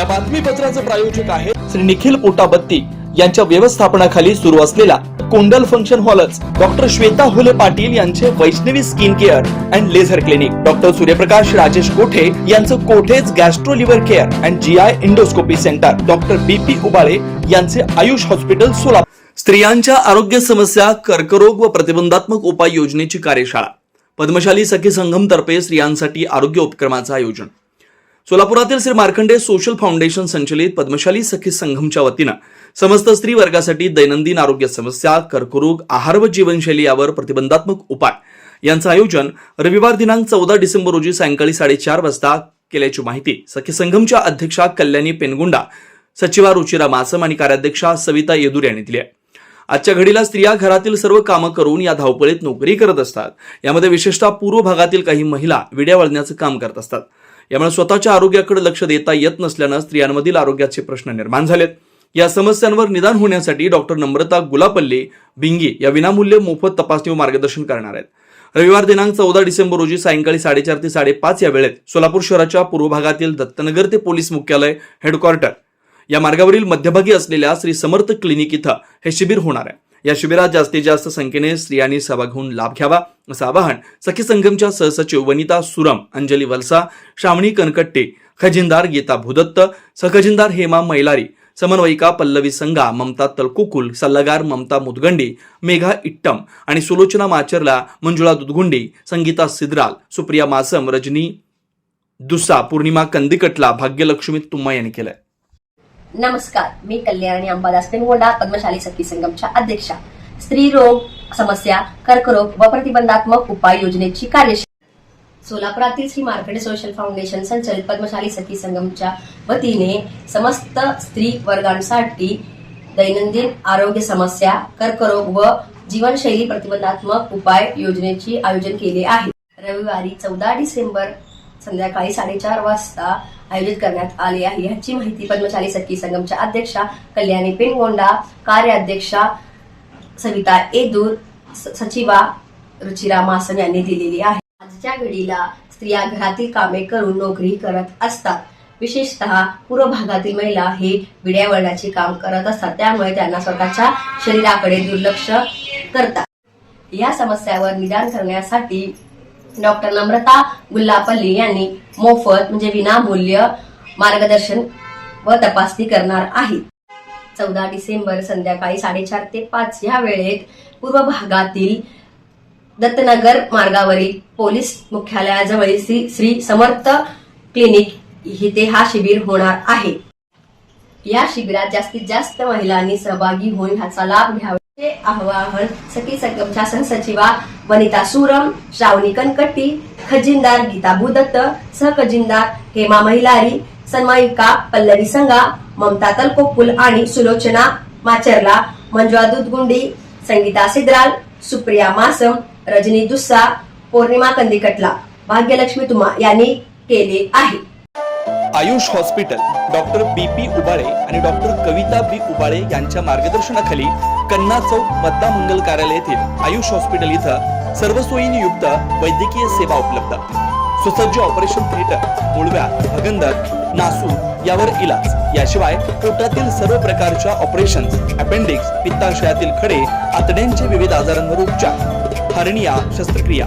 या बातमीपत्राचं प्रायोजक आहे श्री निखिल पोटाबत्ती यांच्या व्यवस्थापनाखाली सुरू असलेला कोंडल फंक्शन हॉलच डॉक्टर श्वेता हुले पाटील यांचे Vaishnavi skin care and laser clinic. Doctor Suryaprakash Rajesh Kothe यांचं कोठेज gastro liver care and G I endoscopy centre. Doctor B P Ubale यांचे आयुष हॉस्पिटल सोलापूर. स्त्रियांच्या आरोग्य समस्या कर्करोग व प्रतिबंधात्मक उपाय योजनेची कार्यशाळा. पद्मशाली सखी संघम तर्फे स्त्रियांसाठी आरोग्य उपक्रमाचं आयोजन. सोलापुरातील श्री मार्कंडे सोशल फाउंडेशन संचलित पद्मशाली सखी संघमच्या वतीनं समस्त स्त्री वर्गासाठी दैनंदिन आरोग्य समस्या कर्करोग आहार व जीवनशैली यावर प्रतिबंधात्मक उपाय यांचं आयोजन रविवार दिनांक चौदा डिसेंबर रोजी सायंकाळी साडेचार वाजता केल्याची माहिती सखी संघमच्या अध्यक्षा कल्याणी पेनगुंडा सचिवा रुचिरा मासम आणि कार्याध्यक्षा सविता येदूर यांनी दिली आहे. आजच्या घडीला स्त्रिया घरातील सर्व कामं करून या धावपळीत नोकरी करत असतात. यामध्ये विशेषतः पूर्व भागातील काही महिला विड्या वळण्याचं काम करत असतात. यामुळे स्वतःच्या आरोग्याकडे लक्ष देता येत नसल्यानं स्त्रियांमधील आरोग्याचे प्रश्न निर्माण झालेत. या समस्यांवर निदान होण्यासाठी डॉक्टर नम्रता गुलापल्ली बिंगी या विनामूल्य मोफत तपासणी व मार्गदर्शन करणार आहेत. रविवार दिनांक चौदा डिसेंबर रोजी सायंकाळी साडेचार ते साडेपाच या वेळेत सोलापूर शहराच्या पूर्व भागातील दत्तनगर ते पोलीस मुख्यालय हेडक्वार्टर. या मार्गावरील मध्यभागी असलेल्या श्री समर्थ क्लिनिक इथं हे शिबिर होणार आहे. या शिबिरात जास्तीत जास्त संख्येने स्त्रियांनी सहभाग होऊन लाभ घ्यावा असं आवाहन सखी संगमच्या सहसचिव वनिता सुरम अंजली वलसा श्रावणी कनकट्टे खजिनदार गीता भूदत्त सहखजिनदार हेमा मैलारी समन्वयिका पल्लवी संगा ममता तलकुकुल सल्लागार ममता मुदगंडी मेघा इट्टम आणि सुलोचना माचरला मंजुळा दुधगुंडी संगीता सिद्राल सुप्रिया मासम रजनी दुसा पौर्णिमा कंदिकटला भाग्यलक्ष्मी तुम्मा यांनी केलंय. नमस्कार मी कल्याणी अंबादास पेनगोंडा पद्मशाली सखी संगमच्या अध्यक्षा. स्त्री रोग समस्या कर्करोग व प्रतिबंधात्मक उपाय योजनेची कार्यशाळा सोलापुरातील श्री मार्केट सोशल फाउंडेशन संचलित पद्मशाली सखी संगमच्या वतीने समस्त स्त्री वर्गांसाठी दैनंदिन आरोग्य समस्या कर्करोग व जीवनशैली प्रतिबंधात्मक उपाय योजनेची आयोजन केले आहे. रविवारी चौदा डिसेंबर संध्याकाळी साडेचार वाजता आयोजित करण्यात आले आहे. याची माहिती पद्मशाली सखी संगमच्या अध्यक्षा कल्याणी पेनगोंडा कार्याध्यक्षा सविता एदूर सचिवा रुचिरा मासन यांनी दिलेली आहे. आजच्या घडीला स्त्रिया घरातील कामे करून नोकरी करत असतात. विशेषतः पूर्व भागातील महिला हे विड्या वळणाचे काम करत असतात. त्यामुळे त्यांना स्वतःच्या शरीराकडे दुर्लक्ष करतात. या समस्यावर निदान करण्यासाठी डॉक्टर नम्रता गुल्लापल्ली यांनी मोफत म्हणजे विनामूल्य मार्गदर्शन व तपासणी करणार आहेत. चौदा डिसेंबर संध्याकाळी साडेचार ते पाच या वेळेत पूर्व भागातील दत्तनगर मार्गावरील पोलीस मुख्यालयाजवळील श्री श्री समर्थ क्लिनिक इथे हा शिबिर होणार आहे. या शिबिरात जास्तीत जास्त महिलांनी सहभागी होऊन ह्याचा लाभ घ्यावा. आवाहन सखी संगमच्या सहसचिवा वनिता सुरम श्रावणी कनकट्टी खजिनदार गीता भूदत्त सहखजिनदार हेमा महिलारी सन्मायिका पल्लवी संगा ममता तलकोपुल आणि सुलोचना माचरला मंजुळा दुधगुंडी संगीता सिद्राल सुप्रिया मासम रजनी दुस्सा पौर्णिमा कंदिकटला. भाग्यलक्ष्मी तुमा यांनी केले आहे. Ayush hospital doctor B P Ubale आणि डॉक्टर कविता बी उबाळे यांच्या मार्गदर्शनाखाली कन्ना चौक मद्दा मंगल कार्यालय येथील आयुष हॉस्पिटल इथं सर्व सोयींनी युक्त वैद्यकीय सेवा उपलब्ध. सुसज्ज ऑपरेशन थिएटर मुळव्या भगंदर नासू यावर इलाज. याशिवाय पोटातील सर्व प्रकारच्या ऑपरेशन अपेंडिक्स पित्ताशयातील खडे आतड्यांचे विविध आजारांवर उपचार. हर्निया शस्त्रक्रिया.